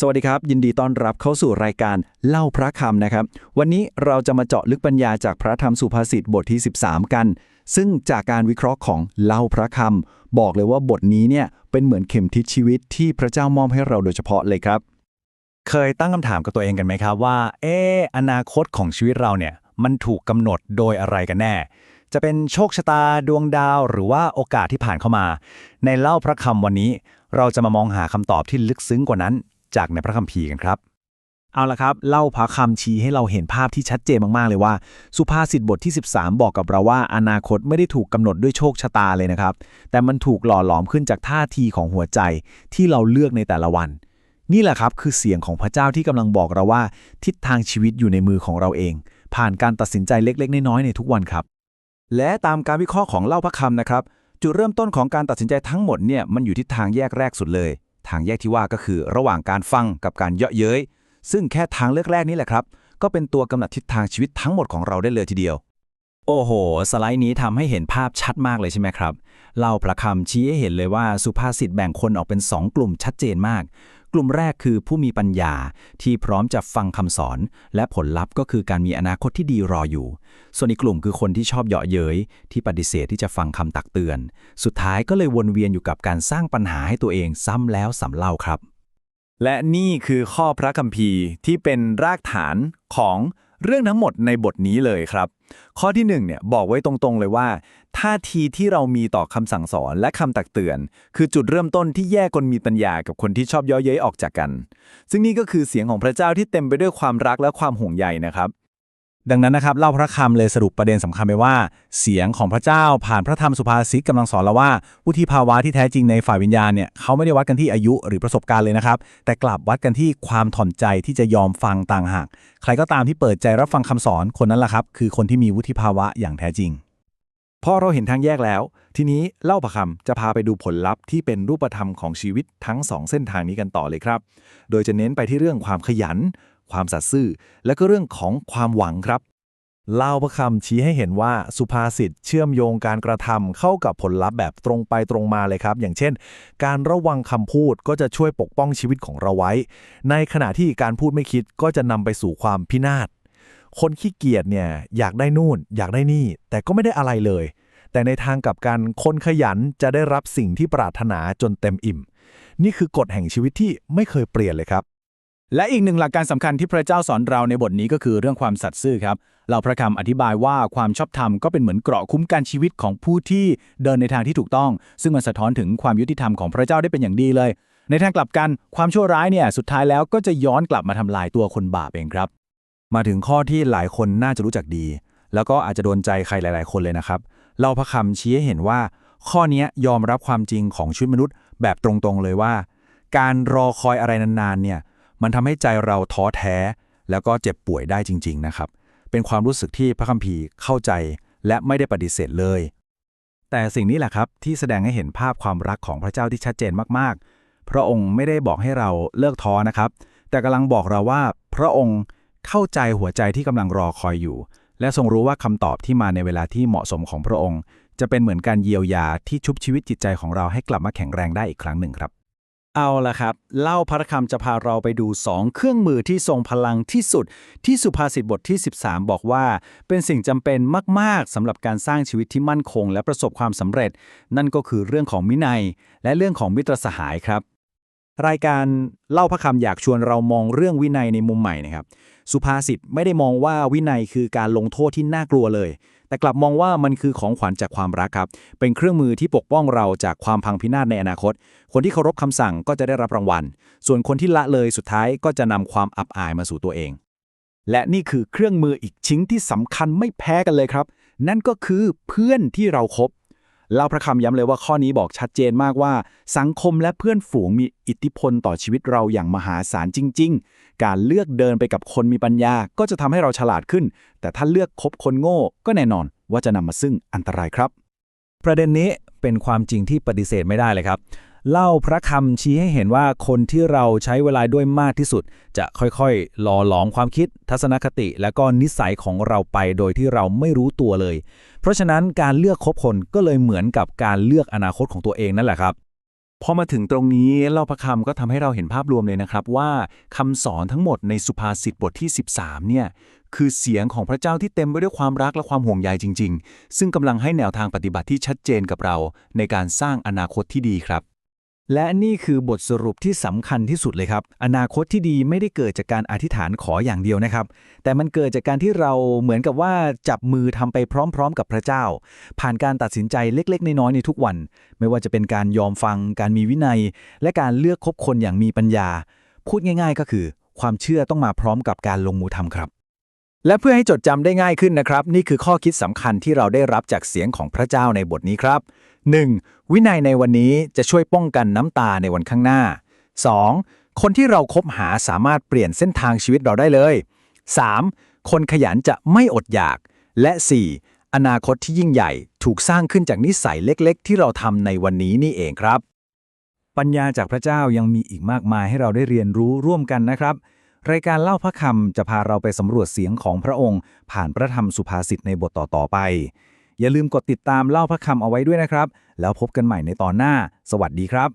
สวัสดีครับ ยินดีต้อนรับเข้าสู่รายการเล่าพระคำนะครับ วันนี้เราจะมาเจาะลึกปัญญาจากพระธรรมสุภาษิตบทที่ 13 กัน ซึ่งจากการวิเคราะห์ของเล่าพระคำบอกเลยว่าบทนี้เนี่ยเป็นเหมือนเข็มทิศชีวิตที่พระเจ้ามอบให้เราโดยเฉพาะเลยครับ เคยตั้งคำถามกับตัวเองกันไหมครับว่า เอออนาคตของชีวิตเราเนี่ยมันถูกกำหนดโดยอะไรกันแน่ จะเป็นโชคชะตาดวงดาวหรือว่าโอกาสที่ผ่านเข้ามา ในเล่าพระคำวันนี้ เราจะมามองหาคำตอบที่ลึกซึ้งกว่านั้น จากในพระคัมภีร์กันครับ เอาละครับ เล่าพระคำชี้ให้เราเห็นภาพที่ชัดเจนมาก ๆ เลยว่า สุภาษิตบทที่ 13 บอกกับเราว่า อนาคตไม่ได้ถูกกำหนดด้วยโชคชะตาเลยนะครับ แต่มันถูกหล่อหลอมขึ้นจากท่าทีของหัวใจที่เราเลือกในแต่ละวัน นี่แหละครับคือเสียงของพระเจ้าที่กำลังบอกเราว่า ทิศทางชีวิตอยู่ในมือของเราเอง ผ่านการตัดสินใจเล็ก ๆ น้อยๆในทุกวันครับ และตามการวิเคราะห์ของเล่าพระคำนะครับจุดเริ่มต้นของการตัดสินใจทั้งหมดเนี่ยมันอยู่ที่ทางแยกแรกสุดเลย ทางแยกที่ว่าก็คือระหว่างการฟังกับการเยาะเย้ย ซึ่งแค่ทางเลือกแรกนี้แหละครับ ก็เป็นตัวกำหนดทิศทางชีวิตทั้งหมดของเราได้เลยทีเดียว โอ้โห สไลด์นี้ทำให้เห็นภาพชัดมากเลยใช่ไหมครับเล่าประคำชี้ให้เห็นเลยว่าสุภาษิตแบ่งคนออกเป็น 2 กลุ่มชัดเจนมาก กลุ่มแรกคือผู้มีปัญญาที่พร้อมจะฟังคำสอน และผลลัพธ์ก็คือการมีอนาคตที่ดีรออยู่ ส่วนอีกกลุ่มคือคนที่ชอบเหยาะเย้ยที่ปฏิเสธที่จะฟังคำตักเตือน สุดท้ายก็เลยวนเวียนอยู่กับการสร้างปัญหาให้ตัวเองซ้ำแล้วซ้ำเล่าครับ และนี่คือข้อพระคัมภีร์ที่เป็นรากฐานของ เรื่องทั้งหมดในบทนี้เลยครับ ข้อที่หนึ่งเนี่ยบอกไว้ตรงๆเลยว่าท่าทีที่เรามีต่อคำสั่งสอนและคำตักเตือน คือจุดเริ่มต้นที่แยกคนมีปัญญากับคนที่ชอบย้อเย้ยออกจากกัน ซึ่งนี่ก็คือเสียงของพระเจ้าที่เต็มไปด้วยความรักและความห่วงใยนะครับ ดังนั้นนะครับเล่าพระคำเลยสรุปประเด็นสำคัญไปว่า เสียงของพระเจ้าผ่านพระธรรมสุภาษิตกำลังสอนเราว่าวุฒิภาวะที่แท้จริงในฝ่ายวิญญาณเนี่ยเขาไม่ได้วัดกันที่อายุหรือประสบการณ์เลยนะครับ แต่กลับวัดกันที่ความถ่อมใจที่จะยอมฟังต่างหาก ใครก็ตามที่เปิดใจรับฟังคำสอนคนนั้นแหละครับ คือคนที่มีวุฒิภาวะอย่างแท้จริงพอเราเห็นทางแยกแล้ว ทีนี้เล่าประคำจะพาไปดูผลลัพธ์ที่เป็นรูปธรรมของชีวิตทั้งสองเส้นทางนี้กันต่อเลยครับ โดยจะเน้นไปที่เรื่องความขยัน ความสัตย์ซื่อ และก็เรื่องของความหวังครับเล่าพระคำชี้ให้เห็นว่าสุภาษิตเชื่อมโยงการกระทำเข้ากับผลลัพธ์แบบตรงไปตรงมาเลยครับ อย่างเช่น การระวังคำพูดก็จะช่วยปกป้องชีวิตของเราไว้ ในขณะที่การพูดไม่คิดก็จะนำไปสู่ความพินาศคนขี้เกียจเนี่ยอยากได้นู่น อยากได้นี่ แต่ก็ไม่ได้อะไรเลย แต่ในทางกลับกันคนขยันจะได้รับสิ่งที่ปรารถนาจนเต็มอิ่ม นี่คือกฎแห่งชีวิตที่ไม่เคยเปลี่ยนเลยครับ และอีกหนึ่งหลักการสำคัญที่พระเจ้าสอนเราในบทนี้ก็คือเรื่องความสัตย์ซื่อครับเราพระคำอธิบายว่าความชอบธรรมก็เป็นเหมือนเกราะคุ้มกันชีวิตของผู้ที่เดินในทางที่ถูกต้อง ซึ่งมันสะท้อนถึงความยุติธรรมของพระเจ้าได้เป็นอย่างดีเลย ในทางกลับกันความชั่วร้ายเนี่ยสุดท้ายแล้วก็จะย้อนกลับมาทำลายตัวคนบาปเองครับ มาถึงข้อที่หลายคนน่าจะรู้จักดี แล้วก็อาจจะโดนใจใครหลาย ๆ คนเลยนะครับเราพระคำชี้ให้เห็นว่า ข้อนี้ยยอมรับความจริงของชีวิตมนุษย์ แบบตรงๆเลยว่า การรอคอยอะไรนานๆเนี่ย มันทำให้ใจเราท้อแท้ แล้วก็เจ็บป่วยได้จริง ๆนะครับ เป็นความรู้สึกที่พระคัมภีร์เข้าใจและไม่ได้ปฏิเสธเลย แต่สิ่งนี้แหละครับที่แสดงให้เห็นภาพความรักของพระเจ้าที่ชัดเจนมากๆ พระองค์ไม่ได้บอกให้เราเลิกท้อนะครับ แต่กำลังบอกเราว่าพระองค์เข้าใจหัวใจที่กำลังรอคอยอยู่ และทรงรู้ว่าคำตอบที่มาในเวลาที่เหมาะสมของพระองค์ จะเป็นเหมือนการเยียวยาที่ชุบชีวิตจิตใจของเราให้กลับมาแข็งแรงได้อีกครั้งหนึ่งครับ เอาละครับ เล่าพระคำจะพาเราไปดู 2 เครื่องมือที่ทรงพลังที่สุด ที่สุภาษิตบทที่ 13 บอกว่า เป็นสิ่งจำเป็นมาก ๆสำหรับการสร้างชีวิตที่มั่นคง และประสบความสำเร็จ นั่นก็คือเรื่องของมินัย และเรื่องของมิตรสหายครับ รายการเล่าพระคำอยากชวนเรามองเรื่องวินัยในมุมใหม่นะครับ สุภาษิตไม่ได้มองว่าวินัยคือการลงโทษที่น่ากลัวเลย แต่กลับมองว่ามันคือของขวัญจากความรักครับ เป็นเครื่องมือที่ปกป้องเราจากความพังพินาศในอนาคต คนที่เคารพคำสั่งก็จะได้รับรางวัล ส่วนคนที่ละเลยสุดท้ายก็จะนำความอับอายมาสู่ตัวเอง และนี่คือเครื่องมืออีกชิ้นที่สำคัญไม่แพ้กันเลยครับ นั่นก็คือเพื่อนที่เราครบ เล่าพระคำย้ำเลยว่าข้อนี้บอกชัดเจนมากว่า สังคมและเพื่อนฝูงมีอิทธิพลต่อชีวิตเราอย่างมหาศาลจริง ๆ การเลือกเดินไปกับคนมีปัญญาก็จะทำให้เราฉลาดขึ้น แต่ถ้าเลือกคบคนโง่ก็แน่นอนว่าจะนำมาซึ่งอันตรายครับ ประเด็นนี้เป็นความจริงที่ปฏิเสธไม่ได้เลยครับ เล่าพระคำชี้ให้เห็นว่าคนที่เราใช้เวลาด้วยมากที่สุด จะค่อยๆ หล่อหลอมความคิด ทัศนคติ และก็นิสัยของเราไปโดยที่เราไม่รู้ตัวเลย เพราะฉะนั้นการเลือกคบคนก็เลยเหมือนกับการเลือกอนาคตของตัวเองนั่นแหละครับ พอมาถึงตรงนี้เล่าพระคำก็ทำให้เราเห็นภาพรวมเลยนะครับว่าคำสอนทั้งหมดในสุภาษิตบทที่ 13 เนี่ยคือเสียงของพระเจ้าที่เต็มไปด้วยความรักและความห่วงใยจริง ๆ ซึ่งกำลังให้แนวทางปฏิบัติที่ชัดเจนกับเรา ในการสร้างอนาคตที่ดีครับ และนี่คือบทสรุปที่สำคัญที่สุดเลยครับ อนาคตที่ดีไม่ได้เกิดจากการอธิษฐานขออย่างเดียวนะครับ แต่มันเกิดจากการที่เราเหมือนกับว่าจับมือทำไปพร้อมๆ กับพระเจ้า ผ่านการตัดสินใจเล็ก ๆ น้อยๆในทุกวัน ไม่ว่าจะเป็นการยอมฟัง การมีวินัย และการเลือกคบคนอย่างมีปัญญา พูดง่าย ๆ ก็คือ ความเชื่อต้องมาพร้อมกับการลงมือทำครับ และเพื่อให้จดจำได้ง่ายขึ้นนะครับ นี่คือข้อคิดสำคัญที่เราได้รับจากเสียงของพระเจ้าในบทนี้ครับ 1. วินัยในวันนี้จะช่วยป้องกันน้ำตาในวันข้างหน้า 2. คนที่เราคบหาสามารถเปลี่ยนเส้นทางชีวิตเราได้เลย 3. คนขยันจะไม่อดอยาก และ 4. อนาคตที่ยิ่งใหญ่ถูกสร้างขึ้นจากนิสัยเล็กๆ ที่เราทำในวันนี้นี่เองครับ ปัญญาจากพระเจ้ายังมีอีกมากมายให้เราได้เรียนรู้ร่วมกันนะครับ รายการเล่าพระคำจะพาเราไปสำรวจเสียงของพระองค์ ผ่านพระธรรมสุภาษิตในบทต่อๆไป อย่าลืมกดติดตามเล่าพระคำเอาไว้ด้วยนะครับ แล้วพบกันใหม่ในตอนหน้า สวัสดีครับ